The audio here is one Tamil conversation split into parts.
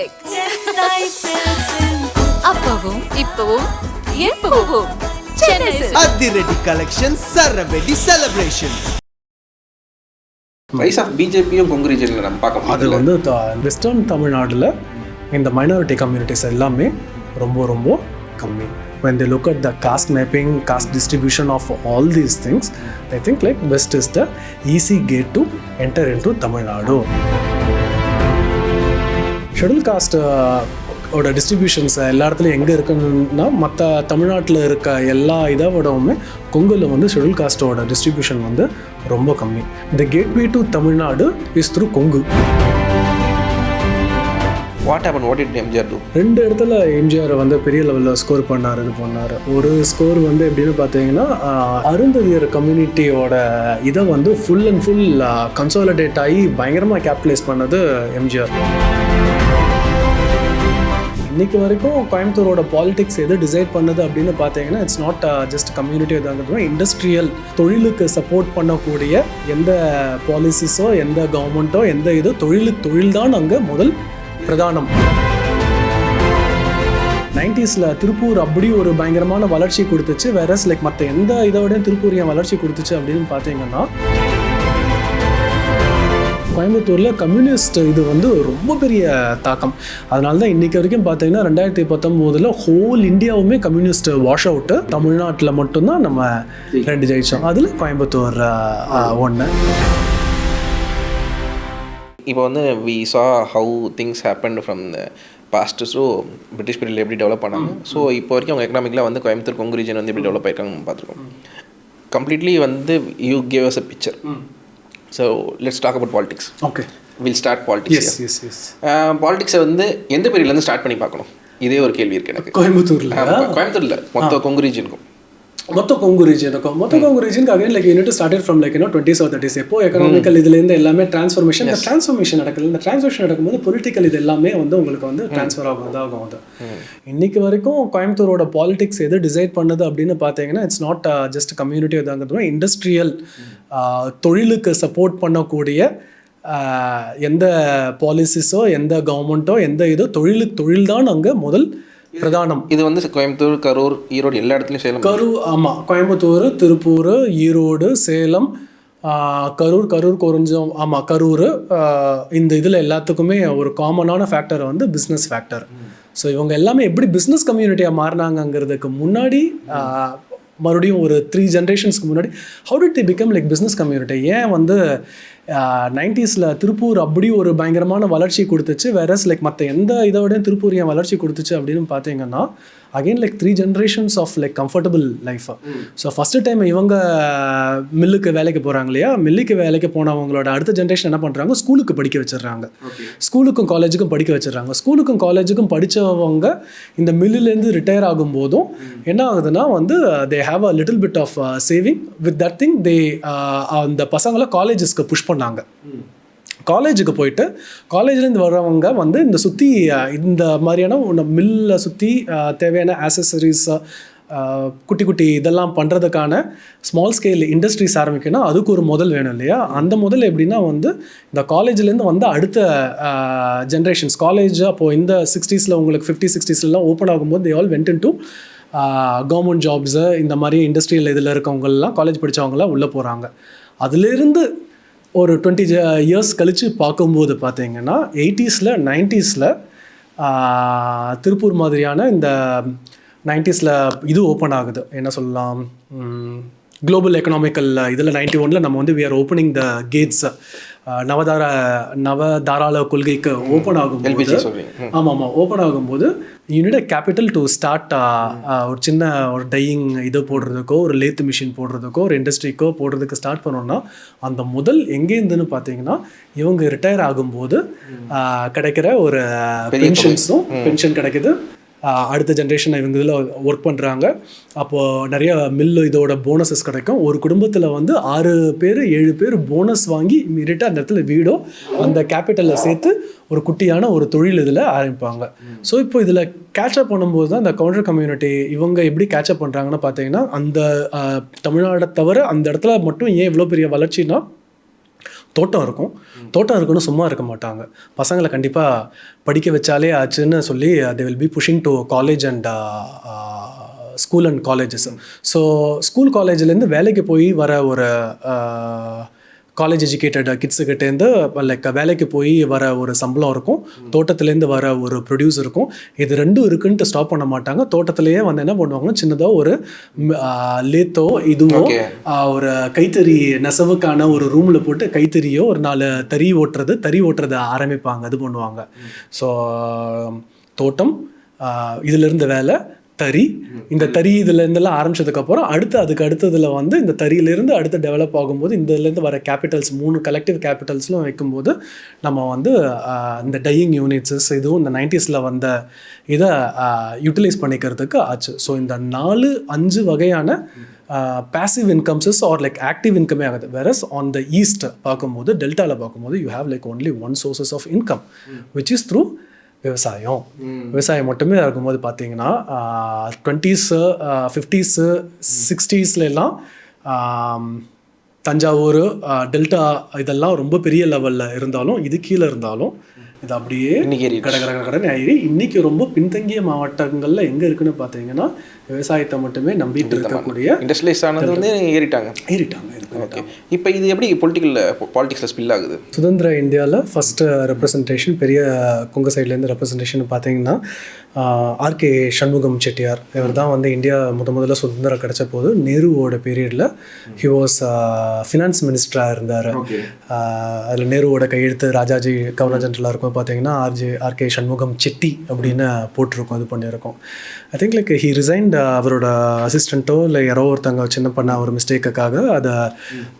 சில்க் அப்பவும் இப்பவும் எப்பவும் அதிரடி கலெக்ஷன் சரவெடி செலிப்ரேஷன் ரைஸ் ஆஃப் பிஜேபியும் கொங்கு ரீஜனில் நம்ம பார்க்க அது முடியல வந்து வெஸ்டர்ன் தமிழ்நாட்டில் இந்த மைனாரிட்டி கம்யூனிட்டிஸ் எல்லாமே ரொம்ப ரொம்ப கம்மி. When they look at the caste mapping caste distribution of all these things they think like west is the easy gate to enter into tamil nadu schedule caste ஓட டிஸ்ட்ரிபியூஷன்ஸ் எல்லா இடத்துலையும் எங்கே இருக்குன்னா மற்ற தமிழ்நாட்டில் இருக்க எல்லா இதை விடவுமே கொங்குல வந்து ஷெடியூல் காஸ்ட்டோட டிஸ்ட்ரிபியூஷன் வந்து ரொம்ப கம்மி. இந்த gateway to Tamil Nadu is through Kongu. What happen what it MGR do ரெண்டு இடத்துல எம்ஜிஆர் வந்து பெரிய லெவலில் ஸ்கோர் பண்ணார் இது பண்ணார். ஒரு ஸ்கோர் வந்து எப்படின்னு பார்த்தீங்கன்னா அருந்ததியர் கம்யூனிட்டியோட இதை வந்து ஃபுல் அண்ட் ஃபுல் கன்சாலிடேட் ஆகி பயங்கரமாக கேபிட்டலைஸ் பண்ணது எம்ஜிஆர் இன்னைக்கு வரைக்கும் கோயம்புத்தூரோட பாலிடிக்ஸ் எது டிசைட் பண்ணுது அப்படின்னு பார்த்தீங்கன்னா இட்ஸ் நாட் ஜஸ்ட் கம்யூனிட்டி இதாங்கிறது இண்டஸ்ட்ரியல் தொழிலுக்கு சப்போர்ட் பண்ணக்கூடிய எந்த பாலிசிஸோ எந்த கவர்மெண்ட்டோ எந்த இதோ தொழிலுக்கு தொழில் தான் அங்கே முதல் பிரதானம். நைன்டிஸில் திருப்பூர் அப்படி ஒரு பயங்கரமான வளர்ச்சி கொடுத்துச்சு. வேறஸ் லைக் மற்ற எந்த இதோடய திருப்பூர் ஏன் வளர்ச்சி கொடுத்துச்சு அப்படின்னு பார்த்தீங்கன்னா கோயம்புத்தூரில் கம்யூனிஸ்ட் இது வந்து ரொம்ப பெரிய தாக்கம். அதனால தான் இன்றைக்கி வரைக்கும் பார்த்தீங்கன்னா ரெண்டாயிரத்தி பத்தொம்போதில் ஹோல் இந்தியாவுமே கம்யூனிஸ்ட் வாஷ் அவுட்டு தமிழ்நாட்டில் மட்டும்தான் நம்ம ரெண்டு ஜெயிச்சோம். அதில் கோயம்புத்தூர் ஒன்று இப்போ வந்து we saw how things happen from the past so British period எப்படி டெவலப் பண்ணாங்க? ஸோ இப்போ வரைக்கும் அவங்க எக்கனாமிக்கில் வந்து கோயம்புத்தூர் கொங்கு ரீஜன் வந்து எப்படி டெவலப் ஆயிருக்காங்க பார்த்துருக்கோம் கம்ப்ளீட்லி வந்து you gave us a picture so let's talk about politics okay will start politics yes yes பாலிடிக்ஸை வந்து எந்த பீரியட்லேருந்து ஸ்டார்ட் பண்ணி பார்க்கணும்? இதே ஒரு கேள்வி இருக்கு எனக்கு. கோயம்புத்தூரில்? கோயம்புத்தூர்ல. மொத்த கொங்கு ரீஜனுக்கும் மொத்த கொங்கு ரீஜனுக்கும் மொத்த Kongu ரீஜனுக்கு again like unit started from like you know twenties or thirties எப்போ எக்கனாமிக்கல் இதுலேருந்து எல்லாமே ட்ரான்ஸ்ஃபர்மேஷன் இந்த ட்ரான்ஸ்ஃபர்மேஷன் நடக்கல இந்த ட்ரான்ஸ்ஃபர்மேஷன் நடக்கும்போது பொலிட்டிக்கல் இது எல்லாமே வந்து உங்களுக்கு வந்து ட்ரான்ஸ்ஃபர் ஆகும் இதாகும் அது. இன்னைக்கு வரைக்கும் கோயம்புத்தூரோட பாலிடிக்ஸ் எது டிசைட் பண்ணுது அப்படின்னு பார்த்தீங்கன்னா இட்ஸ் நாட் ஜஸ்ட் கம்யூனிட்டி இதாங்கிறது இண்டஸ்ட்ரியல் தொழிலுக்கு சப்போர்ட் பண்ணக்கூடிய எந்த பாலிசிஸோ எந்த கவர்மெண்ட்டோ எந்த இதோ தொழிலுக்கு தொழில் தான் அங்கே முதல் பிரதானம். இது வந்து கோயம்புத்தூர் கரூர் ஈரோடு எல்லா இடத்துலையும் சேலம் கரூர் ஆமாம் கோயம்புத்தூர் திருப்பூர் ஈரோடு சேலம் கரூர் கரூர் கொஞ்சம் ஆமாம் கரூர் இந்த இதில் எல்லாத்துக்குமே ஒரு காமனான ஃபேக்டர் வந்து பிஸ்னஸ் ஃபேக்டர் ஸோ இவங்க எல்லாமே எப்படி பிஸ்னஸ் கம்யூனிட்டியாக மாறினாங்கங்கிறதுக்கு முன்னாடி மறுபடியும் ஒரு த்ரீ ஜென்ரேஷன்ஸ்க்கு முன்னாடி how did the become like business community ஏன் வந்து நைன்டிஸில் திருப்பூர் அப்படி ஒரு பயங்கரமான வளர்ச்சி கொடுத்துச்சு. வேற லைக் மற்ற எந்த இதை விட திருப்பூர் ஏன் வளர்ச்சி கொடுத்துச்சு அப்படின்னு பார்த்தீங்கன்னா again like three generations of like comfortable life so first time இவங்க மில்லுக்கு வேலைக்கு போகிறாங்க இல்லையா? மில்லுக்கு வேலைக்கு போனவங்களோட அடுத்த ஜென்ரேஷன் என்ன பண்ணுறாங்க ஸ்கூலுக்கு படிக்க வச்சிடுறாங்க. ஸ்கூலுக்கும் காலேஜுக்கும் படிக்க வச்சிடுறாங்க. ஸ்கூலுக்கும் காலேஜுக்கும் படித்தவங்க இந்த மில்லுலேருந்து ரிட்டையர் ஆகும்போதும் என்ன ஆகுதுன்னா வந்து they have a little bit of saving with that thing they அந்த பசங்களை காலேஜஸ்க்கு புஷ் பண்ணாங்க காலேஜுக்கு போயிட்டு காலேஜ்லேருந்து வர்றவங்க வந்து இந்த சுற்றி இந்த மாதிரியான ஒன்று மில்லை சுற்றி தேவையான ஆசசரிஸ் குட்டி குட்டி இதெல்லாம் பண்ணுறதுக்கான ஸ்மால் ஸ்கேல் இண்டஸ்ட்ரீஸ் ஆரம்பிக்கணும் அதுக்கு ஒரு முதல் வேணும் இல்லையா? அந்த முதல் எப்படின்னா வந்து இந்த காலேஜ்லேருந்து வந்து அடுத்த ஜென்ரேஷன்ஸ் காலேஜ் அப்போது இந்த சிக்ஸ்டீஸில் உங்களுக்கு ஃபிஃப்டி சிக்ஸ்டீஸ்லாம் ஓப்பன் ஆகும்போது they all went in to government jobs இந்த மாதிரி இண்டஸ்ட்ரியல் இதில் இருக்கவங்கெல்லாம் காலேஜ் படித்தவங்களாம் உள்ளே போகிறாங்க அதுலேருந்து ஒரு டுவெண்ட்டி இயர்ஸ் கழித்து பார்க்கும்போது பார்த்தீங்கன்னா எயிட்டிஸில் நைன்ட்டீஸில் திருப்பூர் மாதிரியான இந்த நைன்ட்டீஸில் இது ஓப்பன் ஆகுது. என்ன சொல்லலாம்? குளோபல் எக்கனாமிக்கல் இதில் நைன்டி ஒனில் நம்ம வந்து we are opening the gates நவதார நவதாராள கொள்கைக்கு ஓப்பன் ஆகும்போது. ஆமாம் ஆமாம் ஓப்பன் ஆகும்போது யூனிட் கேபிட்டல் டு ஸ்டார்ட் ஒரு சின்ன ஒரு டையிங் இது போடுறதுக்கோ ஒரு லேத் மிஷின் போடுறதுக்கோ ஒரு இண்டஸ்ட்ரிக்கோ போடுறதுக்கு ஸ்டார்ட் பண்ணோம்னா அந்த முதல் எங்கேருந்துன்னு பார்த்தீங்கன்னா இவங்க ரிட்டையர் ஆகும்போது ஆஹ், கிடைக்கிற ஒரு பென்ஷன்ஸும் பென்ஷன் கிடைக்குது. அடுத்த ஜென்ரேஷன் இவங்க இதில் ஒர்க் பண்ணுறாங்க அப்போது நிறைய மில்லு இதோட போனஸஸ் கிடைக்கும். ஒரு குடும்பத்தில் வந்து ஆறு பேர் ஏழு பேர் போனஸ் வாங்கி இமீடியட்டாக அந்த இடத்துல வீடோ அந்த கேபிட்டலில் சேர்த்து ஒரு குட்டியான ஒரு தொழில் இதில் ஆரம்பிப்பாங்க. ஸோ இப்போ இதில் கேட்சப் பண்ணும்போது தான் இந்த கவுண்டர் கம்யூனிட்டி இவங்க எப்படி கேட்சப் பண்ணுறாங்கன்னு பார்த்தீங்கன்னா அந்த தமிழ்நாடை தவிர அந்த இடத்துல மட்டும் ஏன் இவ்வளோ பெரிய வளர்ச்சின்னா தோட்டம் இருக்கும். தோட்டம் இருக்குன்னு சும்மா இருக்க மாட்டாங்க. பசங்களை கண்டிப்பாக படிக்க வச்சாலே ஆச்சுன்னு சொல்லி they will be pushing to college and school and colleges so school காலேஜ்லேருந்து வேலைக்கு போய் வர ஒரு uh, காலேஜ் எஜுகேட்டட் கிட்ஸுக்கிட்டேருந்து லைக் வேலைக்கு போய் வர ஒரு சம்பளம் இருக்கும். தோட்டத்துலேருந்து வர ஒரு ப்ரொடியூஸ் இருக்கும். இது ரெண்டும் இருக்குன்ட்டு ஸ்டாப் பண்ண மாட்டாங்க. தோட்டத்திலேயே வந்து என்ன பண்ணுவாங்கன்னா சின்னதாக ஒரு லேத்தோ இதுவோ ஒரு கைத்தறி நெசவுக்கான ஒரு ரூமில் போட்டு கைத்தறியோ ஒரு நாலு தறி ஓட்டுறது தறி ஓட்டுறதை ஆரம்பிப்பாங்க. இது பண்ணுவாங்க. ஸோ தோட்டம் ஆ, இதுல இருந்த வேலை தறி. இந்த தறி இதுலேருந்துலாம் இருந்தெல்லாம் ஆரம்பிச்சதுக்கப்புறம் அடுத்து அதுக்கு அடுத்ததில் வந்து இந்த தறியிலேருந்து அடுத்து டெவலப் ஆகும்போது இந்த இதுலேருந்து வர கேபிட்டல்ஸ் மூணு கலெக்டிவ் கேபிட்டல்ஸ்லாம் வைக்கும்போது நம்ம வந்து இந்த டையிங் யூனிட்ஸஸ் இதுவும் இந்த நைன்டிஸில் வந்த இதை யூட்டிலைஸ் பண்ணிக்கிறதுக்கு ஆச்சு. ஸோ இந்த நாலு அஞ்சு வகையான passive incomes or like active இன்கமே ஆகுது. வேறஸ் ஆன் த ஈஸ்ட் பார்க்கும்போது டெல்டாவில் பார்க்கும்போது you have like only one sources of income which is through விவசாயம். விவசாயம் மட்டுமே இருக்கும்போது பார்த்தீங்கன்னா டுவெண்ட்டீஸு ஃபிஃப்டீஸு சிக்ஸ்டீஸ்ல எல்லாம் தஞ்சாவூர் டெல்டா இதெல்லாம் ரொம்ப பெரிய லெவலில் இருந்தாலும் இது கீழே இருந்தாலும் இது அப்படியே. கட கட கடன் ஏறி இன்னைக்கு ரொம்ப பின்தங்கிய மாவட்டங்கள்ல எங்க இருக்குன்னு பார்த்தீங்கன்னா விவசாயத்தை மட்டுமே நம்பிட்டு இருக்கக்கூடிய இண்டஸ்ட்ரியலைஸ் ஆனது வந்து ஏறிட்டாங்க. ஏறிட்டாங்க ஓகே இப்போ இது எப்படி பொலிட்டிக்கல் பாலிடிக்ஸில் ஸ்பில் ஆகுது? சுதந்திர இந்தியாவில் ஃபஸ்ட்டு ரெப்ரசன்டேஷன் பெரிய கொங்கு சைட்லேருந்து ரெப்ரசன்டேஷன் பார்த்தீங்கன்னா ஆர்கே சண்முகம் செட்டியார். இவர் தான் வந்து இந்தியா முத முதல்ல சுதந்திரம் கிடைச்ச போது நேருவோட பீரியடில் ஹி வாஸ் ஃபினான்ஸ் மினிஸ்டராக இருந்தார். அதில் நேருவோட கையெழுத்து ராஜாஜி கவர்னர் ஜெனரலாக இருக்கும். பார்த்தீங்கன்னா ஆர்ஜே ஆர்கே சண்முகம் செட்டி அப்படின்னு போட்டிருக்கோம் இது பண்ணியிருக்கோம். I think like he resigned அவரோட அசிஸ்டண்ட்டோ இல்லை யாரோ ஒருத்தங்க சின்ன பண்ண ஒரு மிஸ்டேக்குக்காக அதை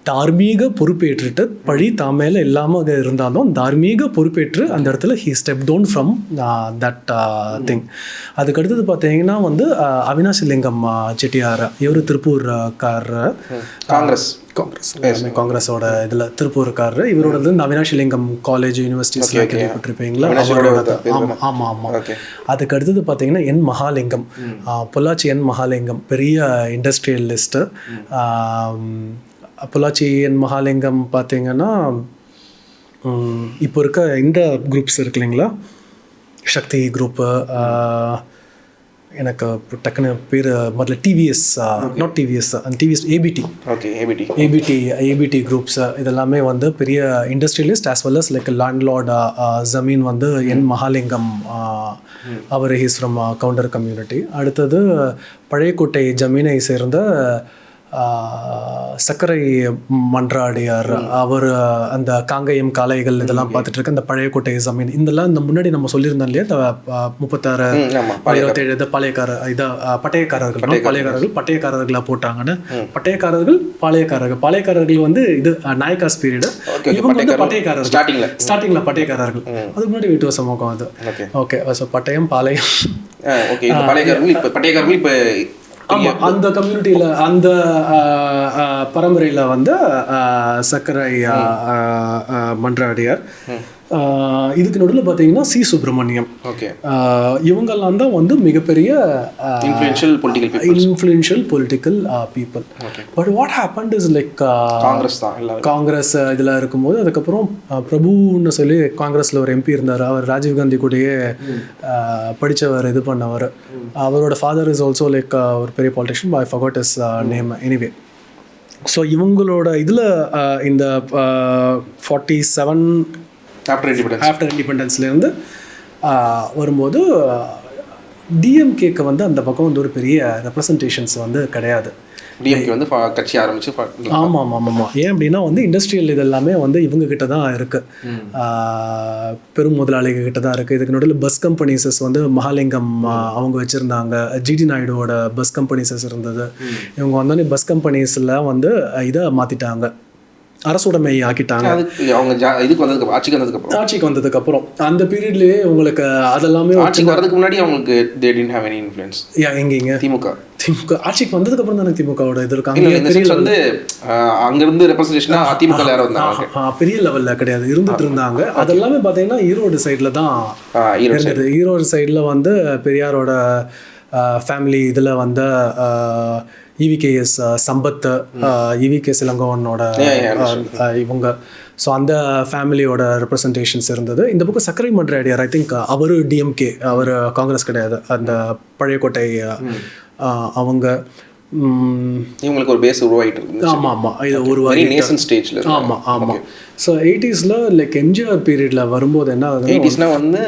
தார்மீக பொறுப்பேற்றுட்டு பழி தான் மேலே இல்லாமல் இருந்தாலும் தார்மீக பொறுப்பேற்று அந்த இடத்துல he step down from that thing அதுக்கு அடுத்தது பார்த்தீங்கன்னா வந்து uh, அவினாசி லிங்கம் uh, செட்டியார் இவர் திருப்பூர் uh, காரர் காங்கிரஸ் காங்கிரஸ் எல்லாமே காங்கிரஸோட இதில் திருப்பூர்காரர். இவரோட இந்த அவினாஷி லிங்கம் காலேஜ் யூனிவர்சிட்டிஸ்லாம் கேள்விப்பட்டிருப்பீங்களா? அவரோட ஆமாம் ஆமாம். அதுக்கு அடுத்தது பார்த்தீங்கன்னா என் மகாலிங்கம். பொள்ளாச்சி என் மகாலிங்கம். பெரிய இண்டஸ்ட்ரியலிஸ்ட்டு பொள்ளாச்சி என் மகாலிங்கம் பார்த்தீங்கன்னா இப்போ இருக்க இந்த குரூப்ஸ் இருக்கு இல்லைங்களா? சக்தி குரூப்பு எனக்கு டக்குன்னு பேர் முதல்ல டிவிஎஸ் நாட் டிவிஎஸ் அந்த TVS ABT okay ABT ABT ABT groups இதெல்லாமே வந்து பெரிய industrialist as well as like landlord ஜமீன் வந்து என் மகாலிங்கம் அவர் ஹீஸ் ஃப்ரம் கவுண்டர் கம்யூனிட்டி அடுத்தது பழையக்கோட்டை ஜமீனை சேர்ந்த சர்க்கரை மன்றாடியார் அவர் அந்த காங்கேயம் காளைகள் இதெல்லாம் பார்த்துட்டு இருக்க அந்த பழையக்கோட்டை ஜமீன் இதெல்லாம் இந்த முன்னாடி நம்ம சொல்லியிருந்தோம் இல்லையா? இந்த முப்பத்தாறு இருபத்தேழு இது பாளையக்கார இத பட்டயக்காரர்கள்? பாளையக்காரர்கள் பட்டயக்காரர்களை. போட்டாங்கன்னு. பட்டயக்காரர்கள் பாளையக்காரர்கள். பாளையக்காரர்கள் வந்து இது நாயக்காஸ் பீரியடு இவங்க வந்து பட்டயக்காரர்கள். பட்டயக்காரர்கள். Starting ல. ஸ்டார்டிங்ல பட்டயக்காரர்கள். அதுக்கு முன்னாடி வீட்டு சமூகம் அது. ஓகே. ஸோ பட்டயம் பாளையம். ஓகே இப்போ பட்டையக்காரர்கள் இப்போ ஆமா அந்த கம்யூனிட்டியில அந்த பரம்பரையில வந்து அஹ், மன்றாடியார் இதுக்கு நடுவில் பார்த்தீங்கன்னா சி சுப்பிரமணியம். ஓகே. இவங்கெல்லாம் தான் வந்து மிகப்பெரிய influential political people uh, people. But what happened is like uh, Congress தான் காங்கிரஸ் இதில் இருக்கும்போது அதுக்கப்புறம் பிரபுன்னு சொல்லி காங்கிரஸில் ஒரு எம்பி இருந்தார். அவர் ராஜீவ்காந்தி கூடயே படித்தவர் இது பண்ணவர். அவரோட ஃபாதர் இஸ் ஆல்சோ லைக் ஒரு பெரிய politician I forgot is name anyway so இவங்களோட இதில் இந்த forty seven after independence after இண்டிபெண்டன்ஸ்லேருந்து வரும்போது டிஎம்கேக்கு வந்து அந்த பக்கம் வந்து ஒரு பெரிய ரெப்ரசன்டேஷன்ஸ் வந்து கிடையாது. டிஎம்கே வந்து கட்சி ஆரம்பிச்சு ஆமாம் ஆமாம் ஆமாம் ஏன் அப்படின்னா வந்து இண்டஸ்ட்ரியல் இது எல்லாமே வந்து இவங்க கிட்ட தான் இருக்கு. ஆஹ் பெரும் முதலாளிகள் கிட்ட தான் இருக்கு. இதுக்கு நடுவில் பஸ் கம்பெனிஸஸ் வந்து மகாலிங்கம் அவங்க வச்சிருந்தாங்க. ஜிடி நாயுடுவோட பஸ் கம்பெனிஸஸ் இருந்தது. இவங்க வந்தோடனே பஸ் கம்பெனிஸில் வந்து இதை மாற்றிட்டாங்க அரசுடைமை ஆக்கிட்டாங்க. அவங்க இதுக்கு வந்ததுக்கு ஆட்சிக்கு வந்ததுக்கு அப்புறம். ஆட்சிக்கு வந்ததுக்கு அப்புறம் அந்த பீரியட்லயே உங்களுக்கு அதெல்லாமே ஆட்சிக்கு வரதுக்கு முன்னாடி அவங்களுக்கு they didn't have any influence yeah, எங்கேங்க திமுக. திமுக. ஆட்சிக்கு வந்ததுக்கு அப்புறம் தானே திமுகவோட இது இருக்காங்க? வந்து ஆஹ், அங்கிருந்து ரெப்ரஸன்டேஷனா அதிமுக யாரும் வந்தாங்க பெரிய லெவல்ல கிடையாது. இருந்துட்டு இருந்தாங்க. அதெல்லாமே பார்த்தீங்கன்னா ஈரோடு சைடில் தான் இருந்தது. ஈரோடு சைடில் வந்து பெரியாரோட ஃபேமிலி இதில் வந்து இவிகேஎஸ் சம்பத் இவிகே இளங்கோவனோட Yeah, yeah, ஆ, இவங்க. ஸோ அந்த ஃபேமிலியோட ரெப்ரசன்டேஷன்ஸ் இருந்தது. இந்த பக்கம் சக்கரை மன்றையாடியார் ஐ திங்க் அவர் டிஎம்கே அவர் காங்கிரஸ் கிடையாது. அந்த பழையக்கோட்டை அவங்க. இவங்களுக்கு ஒரு பேஸ் உருவாயிட்டு இருக்கு. ஆமா ஆமா. இது ஒரு வெரி நேசன் ஸ்டேஜ்ல ஆமா ஆமா. ஸோ எயிட்டிஸில் லைக் எம்ஜிஆர் பீரியட்ல வரும்போது என்ன ஆகுதுன்னா எயிட்டிஸ்னா வந்து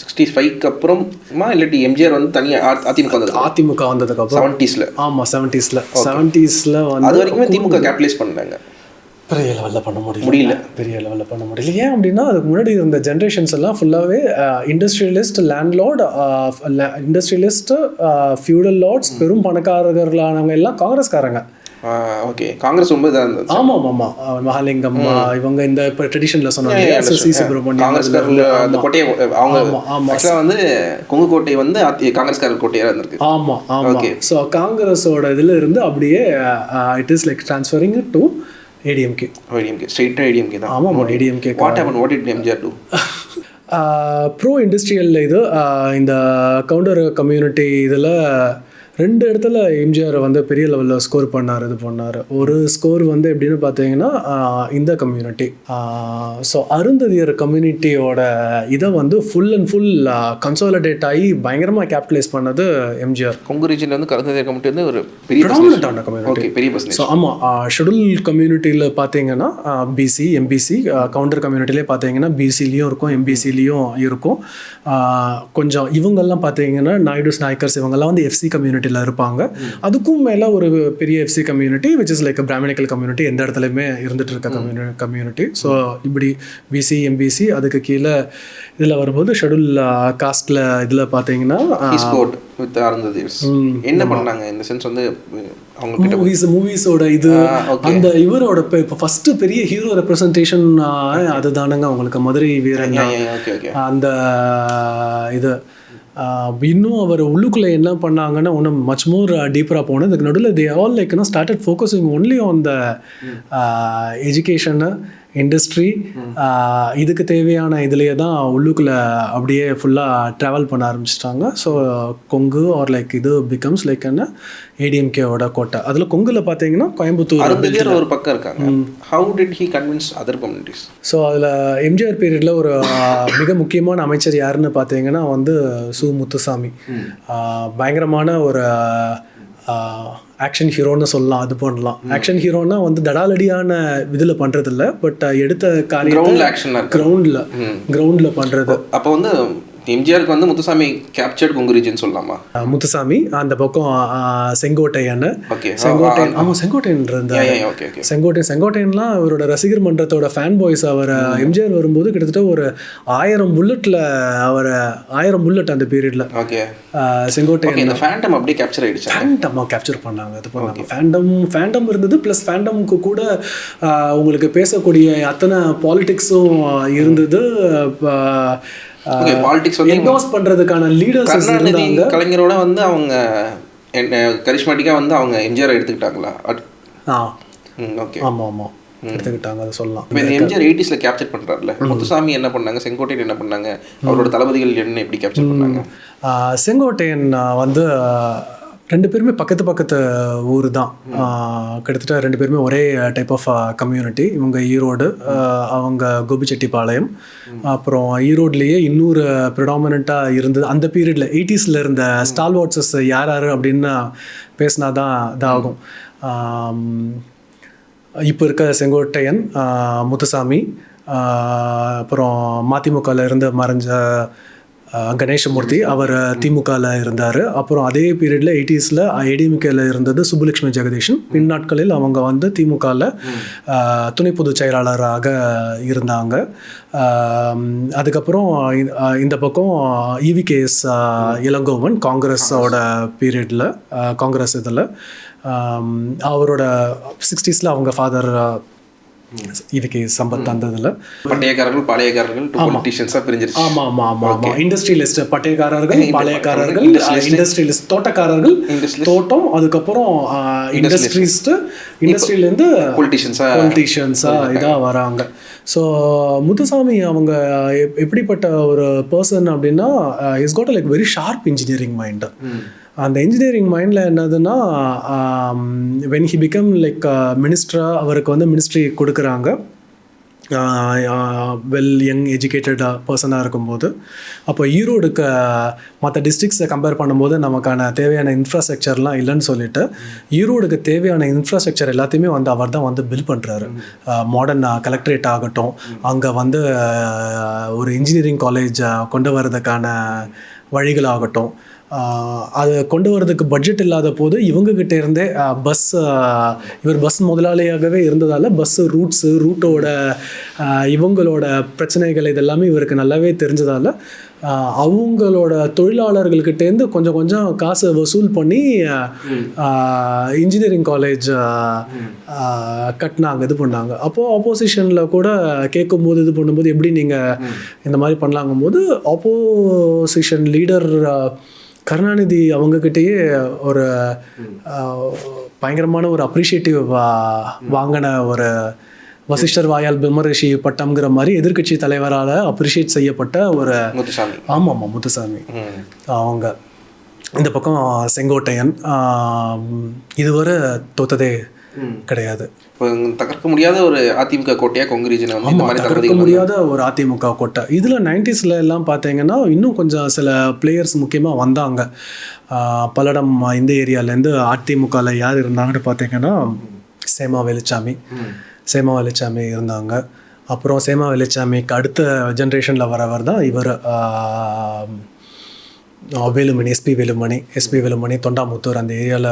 சிக்ஸ்டி ஃபைவ்க்கு அப்புறமா இல்லாட்டி எம்ஜிஆர் வந்து தனியாக அதிமுக வந்தது. அதிமுக வந்ததுக்கு அப்புறம். செவன்டீஸ்ல ஆமா செவன்டீஸ்ல செவன்டீஸ்ல வந்து அது வரைக்குமே திமுக கேபிட்டலைஸ் பண்ணாங்க பெரிய லெவலில் பண்ண முடியல. முடியல. பெரிய லெவலில் பண்ண முடியல. ஏன் அப்படின்னா அதுக்கு முன்னாடி இருந்த ஜென்ரேஷன்ஸ் எல்லாம் ஃபுல்லாகவே industrialist landlord industrialist feudal lords பெரும் பணக்காரர்களானவங்க எல்லாம் காங்கிரஸ்காரங்க. ஓகே. காங்கிரஸ் ரொம்ப இதாக ஆமாம் ஆமாம் மகாலிங்கம் இவங்க இந்த இப்போ ட்ரெடிஷனில் சொன்னாங்க சி சுப்பிரமணியம் கோட்டையை அவங்க ஆமா, ஆமா. ஆக்சுவலாக வந்து கொங்கு கோட்டை வந்து காங்கிரஸ்காரர் கோட்டையாக இருந்திருக்கு. ஆமாம் ஆமாம் Okay. ஸோ காங்கிரஸோட இதில் இருந்து அப்படியே it is like transferring to ADMK ADMK ஸ்ட்ரெயிட்டாக ஏடிஎம்கே தான். ஆமாம் ADMK what happen what it MGR do pro industrial இது இந்த கவுண்டர் கம்யூனிட்டி இதில் ரெண்டு இடத்துல எம்ஜிஆர் வந்து பெரிய லெவலில் ஸ்கோர் பண்ணார் இது பண்ணார். ஒரு ஸ்கோர் வந்து எப்படின்னு பார்த்தீங்கன்னா இந்த கம்யூனிட்டி ஸோ அருந்ததியர் கம்யூனிட்டியோட இதை வந்து ஃபுல் அண்ட் ஃபுல் கன்சாலிடேட் ஆகி பயங்கரமாக கேபிட்டலைஸ் பண்ணது எம்ஜிஆர் கொங்கு ரீஜனில் வந்து கருந்ததை கமிட்டி வந்து ஒரு பெரிய ப்ராமினண்டான கம்யூனிட்டி பெரிய ஸோ ஆமாம் ஷெடியூல் கம்யூனிட்டியில் பார்த்தீங்கன்னா பிசி எம்பிசி கவுண்டர் கம்யூனிட்டிலே பார்த்தீங்கன்னா பிசிலையும் இருக்கும் எம்பிசிலையும் இருக்கும். கொஞ்சம் இவங்கெல்லாம் பார்த்தீங்கன்னா நாயுடுஸ் நாயக்கர்ஸ் இவங்கெல்லாம் வந்து எஃப்சி கம்யூனிட்டியில் இருப்பாங்க. அதுக்கும் மேலே ஒரு பெரிய FC community which is like brahminical community எந்த இடத்துலையுமே இருந்துட்டு இருக்க கம்யூனி கம்யூனிட்டி ஸோ இப்படி பிசி எம்பிசி அதுக்கு கீழே இதில் வரும்போது ஷெடியூல் காஸ்டில் இதில் பார்த்தீங்கன்னா வித் அருந்ததியர்ஸ் என்ன பண்ணாங்க? இந்த சென்ஸ் வந்து அவங்க மூவிஸ் மூவிஸோட இது. அந்த இவரோட இப்போ ஃபர்ஸ்ட் பெரிய ஹீரோ ரெப்ரசன்டேஷன் அதுதானங்க உங்களுக்கு மதுரை ஓகே அந்த இது. இன்னும் அவர் உள்ளுக்குள்ளே என்ன பண்ணாங்கன்னா இன்னும் மச் மோர் டீப்பராக போனது இதுக்கு நடுவில் தே ஆல் லைக் இன்னும் started focusing only on the education industry இதுக்கு தேவையான இதுலேயே தான் உள்ளுக்குள்ளே அப்படியே ஃபுல்லாக ட்ராவல் பண்ண ஆரம்பிச்சிட்டாங்க. ஸோ கொங்கு ஆர் லைக் இது பிகம்ஸ் லைக் என்ன? ஏடிஎம்கேவோட கோட்டை. அதில் கொங்குல பார்த்தீங்கன்னா கோயம்புத்தூர் ஒரு பக்கம் இருக்காங்க. How did he convince other communities so அதில் எம்ஜிஆர் பீரியடில் ஒரு மிக முக்கியமான அமைச்சர் யாருன்னு பார்த்தீங்கன்னா வந்து சு முத்துசாமி. பயங்கரமான ஒரு ஆக்ஷன் ஹீரோன்னு சொல்லலாம் அது பண்ணலாம். ஆக்ஷன் ஹீரோனா வந்து தடாலடியான இதில் பண்ணுறது இல்லை பட் எடுத்த கிரவுண்ட்ல இருக்கு. கிரவுண்டில் கிரவுண்டில் பண்ணுறது அப்போ வந்து எம்ஜிஆருக்கு வந்து முத்துசாமி கேப்சர்ட் கொங்கு ரீஜன் சொல்லலாமா? முத்துசாமி அந்த பக்கம் செங்கோட்டையன். ஓகே செங்கோட்டையன் ஆமாம் செங்கோட்டையன் இருந்தார். ஓகே ஓகே செங்கோட்டையன் செங்கோட்டையன்லாம் அவரோட ரசிகர் மன்றத்தோட ஃபேன் பாய்ஸ் அவர் எம்ஜிஆர் வரும்போது கிட்டத்தட்ட ஒரு ஆயிரம் புல்லட்டில் அவர் ஆயிரம் புல்லட் அந்த பீரியடில் ஓகே செங்கோட்டையன் இந்த ஃபேண்டம் அப்படியே கேப்சர் ஆயிடுச்சு. ஃபேண்டம்மா கேப்சர் பண்ணாங்க. இது பண்ணாங்க. ஃபேண்டம் ஃபேண்டம் இருந்தது ப்ளஸ் ஃபேண்டம்க்கு கூட உங்களுக்கு பேசக்கூடிய அத்தனை பாலிடிக்ஸும் இருந்தது. பாலிடிக்ஸ் வந்து என்டோஸ் பண்ணுறதுக்கான லீடர்ஸ் கலைஞரோட வந்து அவங்க கரிஷ்மாட்டிக்காக வந்து அவங்க எம்ஜிஆர் எடுத்துக்கிட்டாங்களா? ஆ. ஓகே ஆமாம் ஆமாம் எடுத்துக்கிட்டாங்க அதை சொல்லலாம். இப்போ இந்த எம்ஜிஆர் எயிட்டிஸில் கேப்சர் பண்ணுறாருல முத்துசாமி என்ன பண்ணாங்க? செங்கோட்டையன் என்ன பண்ணாங்க? அவரோட தளபதிகள் என்ன எப்படி கேப்சர் பண்ணாங்க? செங்கோட்டையன் வந்து ரெண்டு பேருமே பக்கத்து பக்கத்து ஊர் தான் கிட்டத்தட்ட ரெண்டு பேருமே ஒரே டைப் ஆஃப் கம்யூனிட்டி இவங்க ஈரோடு அவங்க கோபிச்செட்டிப்பாளையம். அப்புறம் ஈரோட்லேயே இன்னொரு ப்ரிடாமினண்ட்டாக இருந்தது. அந்த பீரியடில் எயிட்டிஸில் இருந்த ஸ்டால் வாட்ஸஸ் யார் யார் அப்படின்னு பேசினா தான் இதாகும் இப்போ இருக்க செங்கோட்டையன் முத்துசாமி அப்புறம் மதிமுகவில் இருந்து மறைஞ்ச ஆஹ் கணேசமூர்த்தி அவர் திமுகவில் இருந்தார். அப்புறம் அதே பீரியடில் எயிட்டிஸில் ஏடிஎம்கேல இருந்தது சுப்புலட்சுமி ஜெகதீஷன். பின் நாட்களில் அவங்க வந்து திமுகவில் துணை பொதுச் செயலாளராக இருந்தாங்க. அதுக்கப்புறம் இந்த பக்கம் இவிகேஎஸ் இளங்கோவன் காங்கிரஸோட பீரியடில் காங்கிரஸ் இதில். அவரோட சிக்ஸ்டீஸில் அவங்க ஃபாதர் இதுக்கு சம்பத் தந்ததில். பட்டயக்காரர்கள் பாளையக்காரர்கள் டூ பொலிட்டிஷியன்ஸாக பிரிஞ்சிருச்சு. ஆமா ஆமா ஆமா ஆமா. இண்டஸ்ட்ரியலிஸ்ட் பட்டயக்காரர்கள் industrialist. இண்டஸ்ட்ரியலிஸ்ட் தோட்டக்காரர்கள். தோட்டம் அதுக்கப்புறம் இண்டஸ்ட்ரீஸ்ட் இண்டஸ்ட்ரியிலேருந்து பொலிட்டிஷியன்ஸாக பொலிட்டீஷியன்ஸாக இதாக வராங்க. ஸோ முத்துசாமி அவங்க எப்- எப்படிப்பட்ட ஒரு பர்சன் அப்படின்னா is good like very sharp engineering mind அந்த இன்ஜினியரிங் மைண்டில் என்னதுன்னா வென் ஹி பிகம் லைக் மினிஸ்டராக அவருக்கு வந்து மினிஸ்ட்ரி கொடுக்குறாங்க. வெல் யங் எஜுகேட்டட் பர்சனாக இருக்கும்போது. அப்போ ஈரோடுக்கு மற்ற டிஸ்ட்ரிக்ஸை கம்பேர் பண்ணும்போது நமக்கான தேவையான இன்ஃப்ராஸ்ட்ரக்சர்லாம் இல்லைன்னு சொல்லிட்டு ஈரோடுக்கு தேவையான இன்ஃப்ராஸ்ட்ரக்சர் எல்லாத்தையுமே வந்து அவர் தான் வந்து பில் பண்ணுறாரு மாடர்ன் கலெக்டரேட் ஆகட்டும் அங்கே வந்து ஒரு இன்ஜினியரிங் காலேஜ் கொண்டு வர்றதுக்கான வழிகளாகட்டும். அது கொண்டு வரதுக்கு பட்ஜெட் இல்லாத போது இவங்ககிட்ட இருந்தே பஸ் இவர் பஸ் முதலாளியாகவே இருந்ததால் பஸ்ஸு ரூட்ஸு ரூட்டோட இவங்களோட பிரச்சனைகள் இதெல்லாமே இவருக்கு நல்லாவே தெரிஞ்சதால் அவங்களோட தொழிலாளர்கள்கிட்டேருந்து கொஞ்சம் கொஞ்சம் காசை வசூல் பண்ணி இன்ஜினியரிங் காலேஜ் கட்டினாங்க இது பண்ணாங்க. அப்போது ஆப்போசிஷனில் கூட கேட்கும்போது இது பண்ணும்போது எப்படி நீங்கள் இந்த மாதிரி பண்ணலாங்கும் போது ஆப்போசிஷன் லீடர் கருணாநிதி அவங்கக்கிட்டேயே ஒரு பயங்கரமான ஒரு அப்ரிஷியேட்டிவ் வாங்கின ஒரு வசிஷ்டர் வாயால் பிரம்மரிஷி பட்டம்ங்கிற மாதிரி எதிர்க்கட்சி தலைவரால் அப்ரிஷியேட் செய்யப்பட்ட ஒரு முத்துசாமி. ஆமாம் ஆமாம் முத்துசாமி. அவங்க. இந்த பக்கம் செங்கோட்டையன் இதுவரை தோத்ததே கிடையாது. தகர்க்க முடியாத ஒரு அதிமுக கோட்டையா கொங்கு ரீஜனை தகர்க்க முடியாத ஒரு அதிமுக கோட்டை. இதில் நைன்டிஸில் எல்லாம் பார்த்தீங்கன்னா இன்னும் கொஞ்சம் சில பிளேயர்ஸ் முக்கியமாக வந்தாங்க. பல்லடம் இந்த ஏரியாலேருந்து அதிமுகவில் யார் இருந்தாங்கன்னு பார்த்தீங்கன்னா சேமா வேலுச்சாமி. சேமா வேலுச்சாமி இருந்தாங்க. அப்புறம் சேமா வேலுச்சாமிக்கு அடுத்த ஜென்ரேஷனில் வரவர் தான் இவர். வேலுமணி எஸ்பி வேலுமணி எஸ்பி வேலுமணி தொண்டாமுத்தூர் அந்த ஏரியாவில்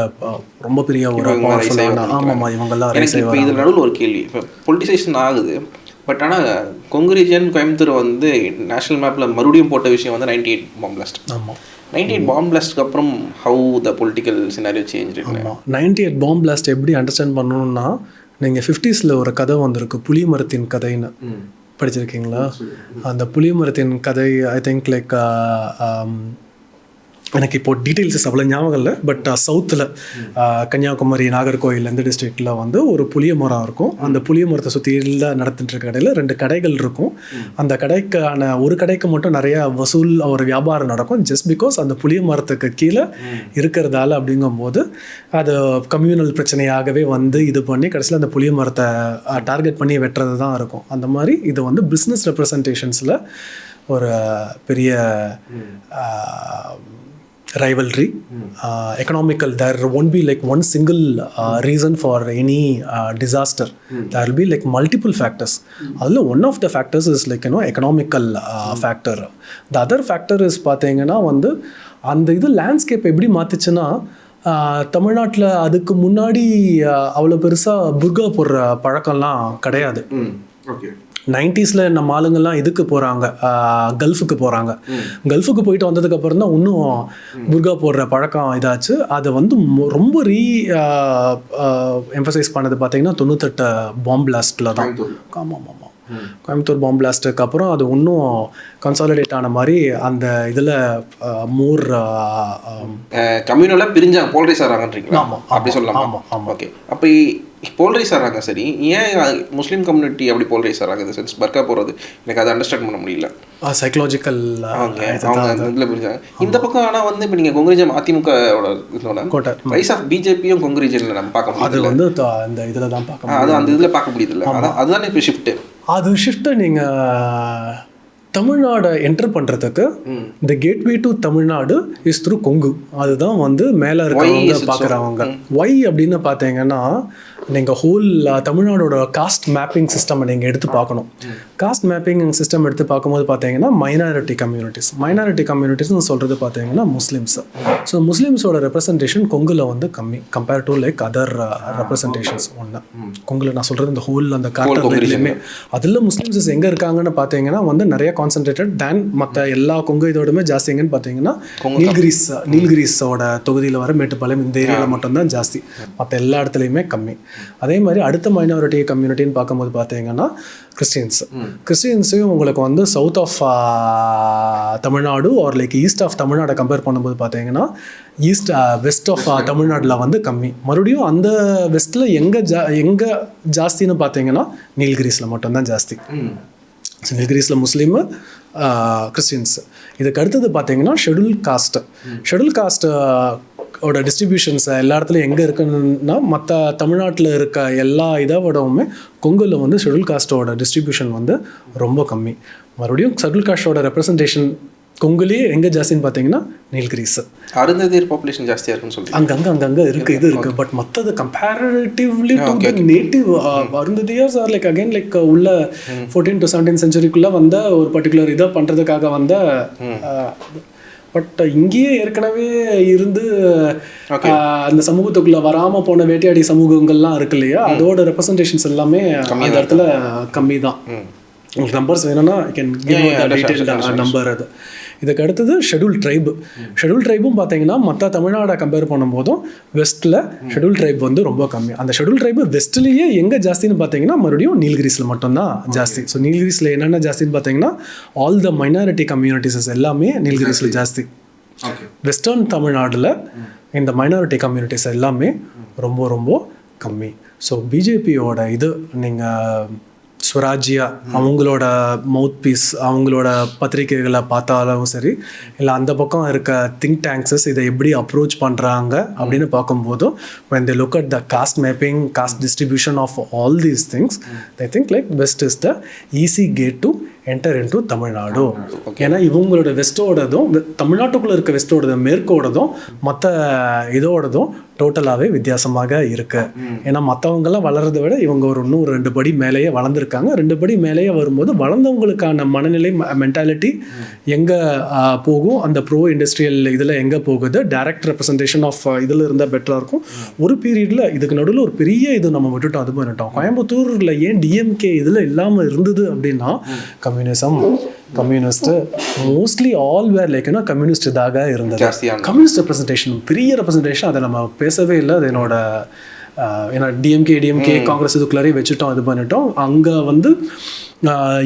ரொம்ப பெரிய ஒரு பவர்ஃபுல்லான ஆமாம்மா இவங்கெல்லாம் இப்போ இதில் நடுவில் ஒரு கேள்வி. இப்போ பொலிட்டிசேஷன் ஆகுது பட் ஆனால் கொங்கு ரீஜன் கோயம்புத்தூர் வந்து நேஷனல் மேப்பில் மறுபடியும் போட்ட விஷயம் வந்து நைன்டி எயிட் பாம் பிளாஸ்ட் ஆமாம் நைன்டி எயிட் பாம் பிளாஸ்ட்க்கு அப்புறம் how the political scenario change ஆமாம் நைன்டி எயிட் பாம் பிளாஸ்ட் எப்படி அண்டர்ஸ்டாண்ட் பண்ணணும்னா நீங்கள் ஃபிஃப்டிஸில் ஒரு கதை வந்திருக்கு புலி மரத்தின் கதைன்னு. படிச்சிருக்கீங்களா? அந்த புலி மரத்தின் கதை ஐ திங்க் லைக் எனக்கு இப்போ டீட்டெயில்ஸ் அவ்வளோ ஞாபகம் இல்லை பட் சவுத்தில் கன்னியாகுமரி நாகர்கோயில் இந்த டிஸ்ட்ரிக்டில் வந்து ஒரு புளிய மரம் இருக்கும். அந்த புளிய மரத்தை சுற்றியில் நடத்திட்டு இருக்க கடையில் ரெண்டு கடைகள் இருக்கும். அந்த கடைக்கான ஒரு கடைக்கு மட்டும் நிறையா வசூல் ஒரு வியாபாரம் நடக்கும். ஜஸ்ட் பிகாஸ் அந்த புளிய மரத்துக்கு கீழே இருக்கிறதால அப்படிங்கும்போது அது கம்யூனல் பிரச்சனையாகவே வந்து இது பண்ணி கடைசியில் அந்த புளிய மரத்தை uh, டார்கெட் பண்ணி வெட்டுறது தான் இருக்கும். அந்த மாதிரி இது வந்து பிஸ்னஸ் ரெப்ரசன்டேஷன்ஸில் ஒரு uh, பெரிய uh, rivalry uh, economical there won't be like one single uh, reason for any uh, disaster there will be like multiple factors அதில் one of the factors is like you know economical uh, factor the other factor is பார்த்தீங்கன்னா வந்து அந்த இது லேண்ட்ஸ்கேப் எப்படி மாத்துச்சுன்னா தமிழ்நாட்டில் அதுக்கு முன்னாடி uh, அவ்வளோ பெருசாக புர்கா போடுற பழக்கம்லாம் கிடையாது ஓகே நைன்டிஸில் நம்ம ஆளுங்கெல்லாம் இதுக்கு போகிறாங்க கல்ஃபுக்கு போகிறாங்க கல்ஃபுக்கு போயிட்டு வந்ததுக்கு அப்புறம் தான் இன்னும் புர்கா போடுற பழக்கம் இதாச்சு. அதை வந்து ரொம்ப ரீ எம்பசைஸ் பண்ணது பார்த்தீங்கன்னா தொண்ணூத்தெட்டு பாம் பிளாஸ்டில் தான். ஆமாம் ஆமாம் கோயம்புத்தூர் பாம் பிளாஸ்ட்டுக்கு அப்புறம் அது இன்னும் கன்சாலிடேட் ஆன மாதிரி அந்த இதில் மோர் கம்யூனலாக பிரிஞ்சாங்க போலரைஸ் ஆகிறாங்கன்றீங்களா ஆமா, அப்படி சொல்லலாமா? ஆமா, ஆமா. ஓகே அப்போ போலரைஸ் ஆகிறாங்க சரி. ஏன் முஸ்லீம் கம்யூனிட்டி அப்படி போலரைஸ் ஆகிறாங்க இந்த சென்ஸ் பர்க்கா போகிறது எனக்கு அதை அண்டர்ஸ்டாண்ட் பண்ண முடியல. சைக்கலாஜிக்கல் இதில் பிரிஞ்சாங்க இந்த பக்கம் ஆனால் வந்து இப்போ நீங்கள் கொங்கு ரீஜன் அதிமுகவோட இதோட கோட்டை. ரைஸ் ஆஃப் பிஜேபியும் கொங்கு ரீஜனில் நம்ம பார்க்க அது முடியல. வந்து அந்த இதில் தான் பார்க்க முடியும் அது அந்த இதில் பார்க்க முடியுதுல்ல. அதான் அதுதானே இப்போ ஷிஃப்ட்டு அது ஷிஃப்ட்டை நீங்கள் தமிழ்நாடை என்டர் பண்ணுறதுக்கு இந்த gateway to Tamil Nadu is through Kongu. அதுதான் வந்து மேலே இருக்கிறவங்க? பார்க்குறவங்க ஒய் அப்படின்னு பார்த்தீங்கன்னா நீங்கள் ஹோல் தமிழ்நாடோட காஸ்ட் மேப்பிங் சிஸ்டம் நீங்கள் எடுத்து பார்க்கணும். காஸ்ட் மேப்பிங் சிஸ்டம் எடுத்து பார்க்கும்போது பார்த்தீங்கன்னா மைனாரிட்டி கம்யூனிட்டிஸ் மைனாரிட்டி கம்யூனிட்டிஸ்னு சொல்கிறது பார்த்தீங்கன்னா முஸ்லீம்ஸ். ஸோ முஸ்லீம்ஸோட ரெப்ரசன்டேஷன் கொங்குல வந்து கம்மி. Compare to like other representations ஒன்று கொங்குல நான் சொல்கிறது இந்த ஹோல் அந்த காட்டுறதுலையுமே அதில் முஸ்லீம்ஸ் எங்கே இருக்காங்கன்னு பார்த்தீங்கன்னா வந்து நிறைய கான்சென்ட்ரேட்டட் தேன் மற்ற எல்லா கொங்கு இதோடமே ஜாஸ்தி. எங்கன்னு பார்த்தீங்கன்னா நீல்கிரிஸ் நீல்கிரிஸோட தொகுதியில் வர மேட்டுப்பாளையம் இந்த ஏரியாவில் மட்டும்தான் ஜாஸ்தி. மற்ற எல்லா இடத்துலையுமே கம்மி. அதே மாதிரி அடுத்த மைனாரிட்டி கம்யூனிட்டின்னு பார்க்கும்போது பார்த்தீங்கன்னா கிறிஸ்டியன்ஸ் கிறிஸ்டியன்ஸையும் உங்களுக்கு வந்து south of Tamil Nadu or like east of தமிழ்நாடை கம்பேர் பண்ணும்போது பார்த்தீங்கன்னா ஈஸ்ட் வெஸ்ட் ஆஃப் தமிழ்நாட்டில் வந்து கம்மி. மறுபடியும் அந்த வெஸ்ட்டில் எங்கே ஜா எங்கே ஜாஸ்தின்னு பார்த்தீங்கன்னா நீல்கிரிஸில் மட்டும்தான் ஜாஸ்தி. ஸோ நீல்கிரிஸில் முஸ்லீமு கிறிஸ்டின்ஸ் இதுக்கு அடுத்தது பார்த்தீங்கன்னா ஷெடியூல் காஸ்ட் ஷெடியூல் காஸ்ட் ஓட டிஸ்ட்ரிபியூஷன்ஸ் எல்லா இடத்துலையும் எங்கே இருக்குன்னா மற்ற தமிழ்நாட்டில் இருக்க எல்லா இதை விடவுமே கொங்குல வந்து ஷெட்யூல் காஸ்ட்டோட டிஸ்ட்ரிபியூஷன் வந்து ரொம்ப கம்மி. மறுபடியும் ஷெட்யூல் காஸ்ட்டோட ரெப்ரசன்டேஷன் கொங்குலேயே எங்கே ஜாஸ்தின்னு பார்த்தீங்கன்னா நீல்கிரிஸ். அருந்ததியர் பாப்புலேஷன் ஜாஸ்தியாக இருக்குன்னு சொல்றீங்க? அங்கங்க அங்கங்க இருக்கு இது இருக்கு. பட் மற்றது comparatively to the native Arunthathiyars or like again like உள்ள ஃபோர்டீன் டு செவன்டீன் செஞ்சுரிக்குள்ள வந்த ஒரு பர்டிகுலர் இதை பண்றதுக்காக வந்த பட் இங்கேயே ஏற்கனவே இருந்து அந்த சமூகத்துக்குள்ள வராம போன வேட்டையாடி சமூகங்கள்லாம் இருக்கு இல்லையா? அதோட ரெப்ரசன்டேஷன்ஸ் எல்லாமே அந்த இடத்துல கம்மி தான் உங்களுக்கு நம்பர்ஸ் வேணும்னா கேன் நம்பர் அது. இதுக்கு அடுத்தது ஷெட்யூல் ட்ரைபு ஷெட்யூல் ட்ரைபும் பார்த்தீங்கன்னா மற்ற தமிழ்நாடை கம்பேர் பண்ணும்போதும் வெஸ்ட்டில் ஷெட்யூல் ட்ரைப் வந்து ரொம்ப கம்மி. அந்த ஷெட்யூல் ட்ரைபு வெஸ்ட்லேயே எங்கே ஜாஸ்தின்னு பார்த்தீங்கன்னா மறுபடியும் நீல்கிரிஸில் மட்டும்தான் ஜாஸ்தி. ஸோ நீல்கிரிஸில் என்னென்ன ஜாஸ்தின்னு பார்த்தீங்கன்னா ஆல் த மைனாரிட்டி கம்யூனிட்டிஸஸ் எல்லாமே நீல்கிரிஸில் ஜாஸ்தி. வெஸ்டர்ன் தமிழ்நாட்டில் இந்த மைனாரிட்டி கம்யூனிட்டிஸ் எல்லாமே ரொம்ப ரொம்ப கம்மி. ஸோ பிஜேபியோட இது நீங்கள் ஸ்வராஜ்யா அவங்களோட மவுத் பீஸ் அவங்களோட பத்திரிகைகளை பார்த்தாலும் சரி இல்லை அந்த பக்கம் இருக்க திங்க் டேங்க்ஸஸ் இதை எப்படி அப்ரோச் பண்ணுறாங்க அப்படின்னு பார்க்கும்போதும் when they look at the caste mapping caste distribution of all these things they think like west is the easy gate to enter into Tamil Nadu ஏன்னா இவங்களோட வெஸ்டோடதும் தமிழ்நாட்டுக்குள்ளே இருக்க வெஸ்டோடதும் மேற்கோடதும் மற்ற இதோடதும் டோட்டலாகவே வித்தியாசமாக இருக்கு. ஏன்னா மற்றவங்கெல்லாம் வளர்றதை விட இவங்க ஒரு இன்னும் ஒரு ரெண்டு படி மேலேயே வளர்ந்துருக்காங்க. ரெண்டு படி மேலேயே வரும்போது வளர்ந்தவங்களுக்கான மனநிலை மென்டாலிட்டி எங்கே போகும்? அந்த ப்ரோ இண்டஸ்ட்ரியல் இதில் எங்கே போகுது? டைரக்ட் ரெப்ரசன்டேஷன் ஆஃப் இதில் இருந்தால் பெட்டராக இருக்கும். ஒரு பீரியடில் இதுக்கு நடுவில் ஒரு பெரிய இது நம்ம விட்டுட்டோம். அது பண்ணிட்டோம் கோயம்புத்தூரில் ஏன் டிஎம்கே இதில் இல்லாமல் இருந்தது அப்படின்னா communism. Communist mostly all were லைக்னா communist இதாக இருந்தது. கம்யூனிஸ்ட் ரெப்ரசன்டேஷன் பெரிய ரெப்ரசன்டேஷன் அதை நம்ம பேசவே இல்லை. அது என்னோட ஏன்னா டிஎம்கே டிஎம்கே காங்கிரஸ் இதுக்குள்ளாரே வச்சுட்டோம் இது பண்ணிட்டோம். அங்கே வந்து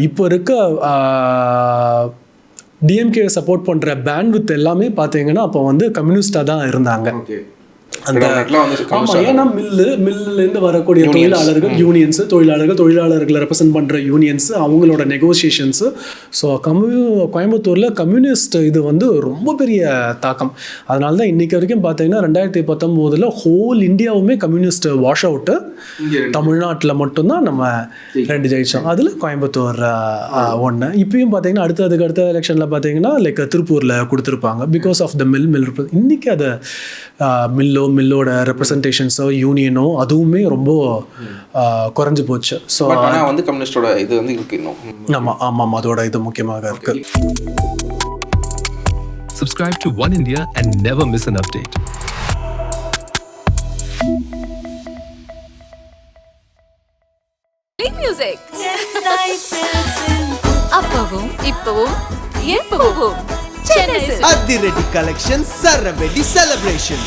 இப்போ இருக்க டிஎம்கே சப்போர்ட் பண்ணுற பேண்ட்வித் எல்லாமே பார்த்தீங்கன்னா அப்போ வந்து கம்யூனிஸ்டாக தான் இருந்தாங்க. அந்த ஏன்னா மில்லு மில்லுலேருந்து வரக்கூடிய தொழிலாளர்கள் யூனியன்ஸ் தொழிலாளர்கள் தொழிலாளர்களை ரெப்ரசென்ட் பண்ற யூனியன்ஸ் அவங்களோட நெகோசியேஷன்ஸ் ஸோ கம்யூ கோயம்புத்தூர்ல கம்யூனிஸ்ட் இது வந்து ரொம்ப பெரிய தாக்கம். அதனால தான் இன்னைக்கு வரைக்கும் பார்த்தீங்கன்னா ரெண்டாயிரத்தி பத்தொம்போதில் ஹோல் இந்தியாவுமே கம்யூனிஸ்ட் வாஷ் அவுட்டு தமிழ்நாட்டில் மட்டும்தான் நம்ம ரெண்டு ஜெயிச்சோம். அதில் கோயம்புத்தூர் ஒன்று இப்பயும் பார்த்தீங்கன்னா அடுத்த அதுக்கு அடுத்த எலெக்ஷனில் பார்த்தீங்கன்னா லைக் திருப்பூரில் கொடுத்துருப்பாங்க. Because of the mill mill இன்னைக்கு அதை மில்லோ மில்லோட ரெப்ரசன்டேஷன்ஸோ யூனியனோ அதுவுமே ரொம்ப குறைஞ்சு போச்சு. ஸோ பட் ஆனால் வந்து கம்யூனிஸ்டோட இது வந்து இருக்கு இன்னும். ஆமாம் ஆமாம் அதோட இது முக்கியமாக இருக்கு. Subscribe to One India and never miss an update. Music அப்பவும் இப்பவும் எப்பவும் சென்னை. அதிரடி கலெக்ஷன் சரவெடி செலிப்ரேஷன்